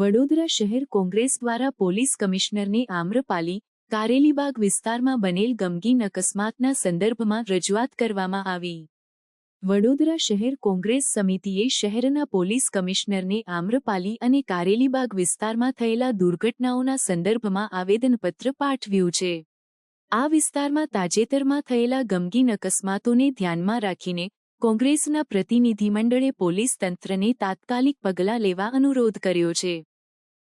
વડોદરા શહેર કોંગ્રેસ દ્વારા પોલીસ કમિશનરને આમ્રપાલી, કારેલીબાગ વિસ્તારમાં બનેલ ગમગીન અકસ્માતના સંદર્ભમાં રજૂઆત કરવામાં આવી. વડોદરા શહેર કોંગ્રેસ સમિતિએ શહેરના પોલીસ કમિશનરને આમ્રપાલી અને કારેલીબાગ વિસ્તારમાં થયેલા દુર્ઘટનાઓના સંદર્ભમાં આવેદનપત્ર પાઠવ્યું છે. આ વિસ્તારમાં તાજેતરમાં થયેલા ગમગીન અકસ્માતોને ધ્યાનમાં રાખીને કોંગ્રેસના પ્રતિનિધિમંડળે પોલીસ તંત્રને તાત્કાલિક પગલાં લેવા અનુરોધ કર્યો છે.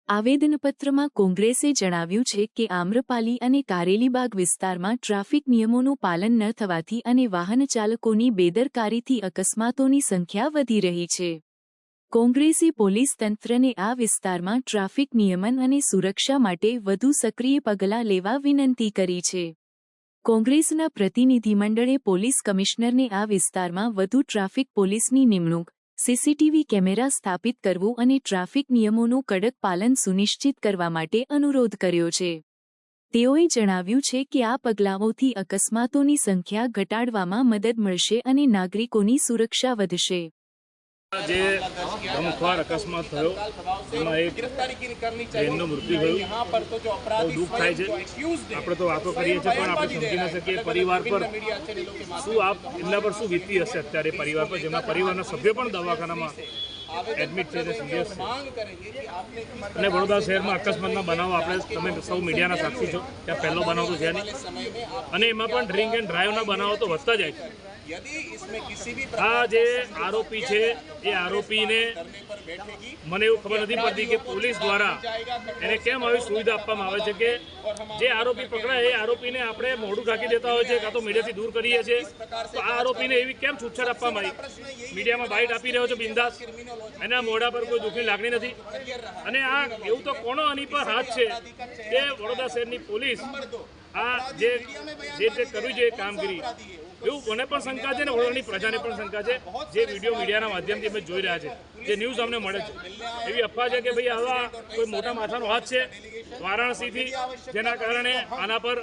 આવેદનપત્રમાં કોંગ્રેસે જણાવ્યું છે કે આમ્રપાલી અને કારેલીબાગ વિસ્તારમાં ટ્રાફિક નિયમોનું પાલન ન થવાથી અને વાહન ચાલકોની બેદરકારીથી અકસ્માતોની સંખ્યા વધી રહી છે. કોંગ્રેસે પોલીસ તંત્રને આ વિસ્તારમાં ટ્રાફિક નિયમન અને સુરક્ષા માટે વધુ સક્રિય પગલાં લેવા વિનંતી કરી છે. કોંગ્રેસના પ્રતિનિધિમંડળે પોલીસ કમિશનરને આ વિસ્તારમાં વધુ ટ્રાફિક પોલીસની નિમણૂક સીસીટીવી કેમેરા સ્થાપિત કરવું અને ટ્રાફિક નિયમોનું કડક પાલન સુનિશ્ચિત કરવા માટે અનુરોધ કર્યો છે. તેઓએ જણાવ્યું છે કે આ પગલાઓથી અકસ્માતોની સંખ્યા ઘટાડવામાં મદદ મળશે અને નાગરિકોની સુરક્ષા વધશે. જે ગમખ્વાર અકસ્માત થયો એમાં એક બહેનનું મૃત્યુ થયું. દુઃખ થાય છે. આપણે તો વાતો કરીએ છીએ પણ આપણે સમજી ન શકીએ પરિવાર પર શું આપ એમના પર શું વીતી હશે અત્યારે પરિવાર પર જેમના પરિવારના સભ્યો પણ દવાખાનામાં એડમિટ છે અને વડોદરા શહેરમાં અકસ્માતના બનાવો આપણે તમે સૌ મીડિયાના સાક્ષી છો ત્યાં પહેલો બનાવ તો છે નહીં. અને એમાં પણ ડ્રિંક એન્ડ ડ્રાઈવના બનાવો તો વધતા જાય છે. આ જે આરોપી છે એ આરોપીને મને એવું ખબર નથી પડતી કે પોલીસ દ્વારા એને કેમ આવી સુવિધા આપવામાં આવે છે કે જે આરોપી પકડાય એ આરોપીને આપણે મોઢું ઢાંકી દેતા હોય છે કાં તો મીડિયાથી દૂર કરીએ છીએ. તો આ આરોપીને એવી કેમ છૂટછાટ આપવામાં આવી? મીડિયામાં બાઇટ આપી રહ્યો છે બિંદાસ. એના મોઢા પર કોઈ દુઃખની લાગણી નથી. અને આ એવું તો કોનો આની પર હાથ છે કે વડોદરા શહેરની પોલીસ આ જે જે તે કર્યું છે એ કામગીરી? એવું મને પણ શંકા છે ને વડોદરાની પ્રજાને પણ શંકા છે, જે વીડિયો મીડિયાના માધ્યમથી અમે જોઈ રહ્યા છે. જે ન્યૂઝ અમને મળે છે. એવી અફવા છે કે ભાઈ આવા કોઈ મોટા માથાનો હાથ છે, વારાણસીથી, જેના કારણે આના પર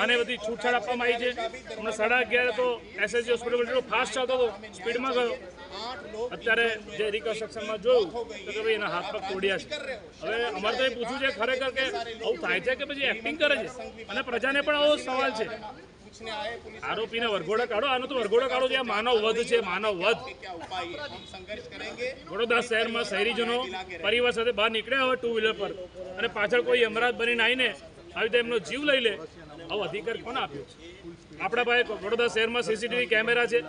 આને બધી છૂટછાટ આપવામાં આવી છે. હમણાં સાડા અગિયારે તો એસએસજી હોસ્પિટલ ફાસ્ટ ચાલતો હતો સ્પીડમાં ગયો. અત્યારે જે રિકન્સ્ટ્રક્શનમાં જોયું, તો કે ભાઈ એના હાથ પગ તોડ્યા છે. હવે અમારે તો એ પૂછવું છે ખરેખર કે આવું થાય છે કે પછી એક્ટિંગ કરે છે? અને પ્રજાને પણ આવો સવાલ છે. આરોપીને વરઘોડા કાઢો. આનો તો વરઘોડા કાઢો જે માનવ વધ છે માનવ વધ. વડોદરા શહેરમાં શહેરીજનો પરિવાર સાથે બહાર નીકળ્યા હોય ટુ વ્હીલર પર અને પાછળ કોઈ અમરાજ બનીને આવીને આવી રીતે એમનો જીવ લઈ લે આવો અધિકાર કોને આપ્યો? આપણા પાસે વડોદરા શહેરમાં સીસીટીવી કેમેરા છે.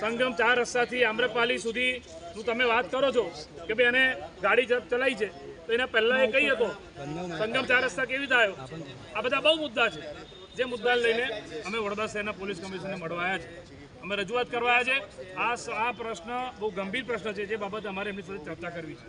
સંગમ ચાર રસ્તાથી આમ્રપાલી સુધી નું તમે વાત કરો છો કે ભાઈ એને ગાડી ચલાવી છે. તો એના પહેલાં એ કઈ હતો સંગમ ચાર રસ્તા કેવી રીતે આવ્યો? આ બધા બહુ મુદ્દા છે. જે મુદ્દા લઈને અમે વડોદરા શહેરના પોલીસ કમિશનરને મળવા આવ્યા છે અમે રજૂઆત કરવા આવ્યા છે આ આ પ્રશ્ન બહુ ગંભીર પ્રશ્ન છે, જે બાબતે અમારે એમની સાથે ચર્ચા કરવી છે.